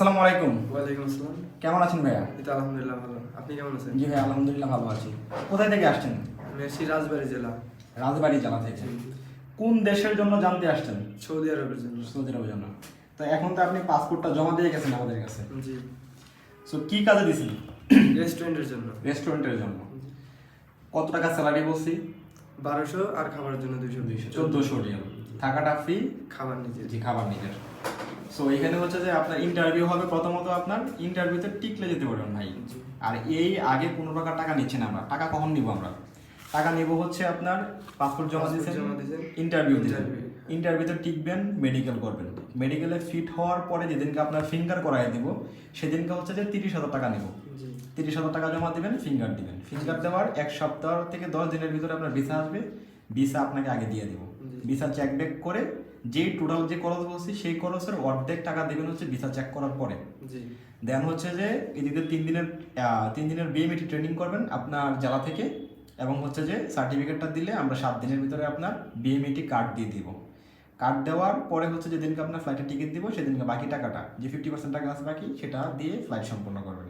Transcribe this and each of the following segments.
আসসালামু আলাইকুম। ওয়ালাইকুম আসসালাম। কেমন আছেন ভাইয়া? এই তো আলহামদুলিল্লাহ ভালো। আপনি কেমন আছেন? জি ভাই আলহামদুলিল্লাহ ভালো আছি। কোথায় থেকে আসছেন? আমি আসছি রাজবাড়ি জেলা। রাজবাড়ি জেলা থেকে। কোন দেশের জন্য জানতে আসছেন? সৌদি আরবের জন্য। সৌদি আরবের জন্য। তো এখন তো আপনি পাসপোর্টটা জমা দিয়ে গেছেন আমাদের কাছে। জি। সো কি কাজে দিছেন? রেস্টুরেন্টের জন্য। রেস্টুরেন্টের জন্য। কত টাকা স্যালারি বলছি? বারোশো আর খাবারের জন্য দুইশো দুইশো চোদ্দোশো রিয়াল। থাকাটা ফ্রি খাবার নিজে জি খাবার নিজের। সো এখানে হচ্ছে যে আপনার ইন্টারভিউ হবে প্রথমত আপনার ইন্টারভিউতে টিকলে যেতে পারবেন ভাই। আর এই আগে পনেরো টাকা টাকা নিচ্ছে না আমরা। টাকা কখন নিব আমরা? টাকা নিব হচ্ছে আপনার পাসপোর্ট জমা দিয়েছেন দিয়েছেন। Interview Interview। ইন্টারভিউতে টিকবেন মেডিকেল করবেন। মেডিকেলে ফিট হওয়ার পরে যেদিনকে আপনার ফিঙ্গার করাই দিব সেদিনকে হচ্ছে যে তিরিশ হাজার টাকা নেব। তিরিশ হাজার টাকা জমা দিবেন ফিঙ্গার দিবেন। ফিঙ্গার দেওয়ার এক সপ্তাহ থেকে দশ দিনের ভিতরে আপনার ভিসা আসবে। ভিসা আপনাকে আগে দিয়ে দেবো। ভিসা চেক ব্যাক করে যেই টোটাল যে খরচ বলছি সেই খরচের অর্ধেক টাকা দেবেন হচ্ছে ভিসা চেক করার পরে। দেন হচ্ছে যে এদিকে তিন দিনের তিন দিনের বিএমইটি ট্রেনিং করবেন আপনার জেলা থেকে এবং হচ্ছে যে সার্টিফিকেটটা দিলে আমরা সাত দিনের ভিতরে আপনার বিএমইটি কার্ড দিয়ে দিব। কার্ড দেওয়ার পরে হচ্ছে যেদিনকে আপনার ফ্লাইটের টিকিট দিব সেদিনকে বাকি টাকাটা যে ফিফটি পার্সেন্ট টাকা আছে বাকি সেটা দিয়ে ফ্লাইট সম্পূর্ণ করবেন।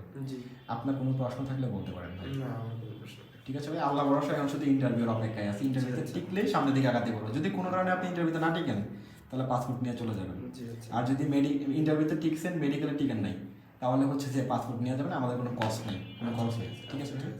আপনার কোনো প্রশ্ন থাকলে বলতে পারেন ভাই। ঠিক আছে ভাই? আল্লাহ ভরসা এখন শুধু ইন্টারভিউর অপেক্ষায় আছে। ইন্টারভিউতে টিকলেই সামনের দিকে আগাতে পারব যদি কোনো কারণে আপনি ইন্টারভিউতে না টিকেন তাহলে পাসপোর্ট নিয়ে চলে যাবেন। আচ্ছা আর যদি মেডি ইন্টারভিউতে টিকছেন মেডিকেলে টিকেন নাই তাহলে হচ্ছে যে পাসপোর্ট নিয়ে যাবেন আমাদের কোনো কস্ট নেই কোনো খরচ নেই। ঠিক আছে ভাই?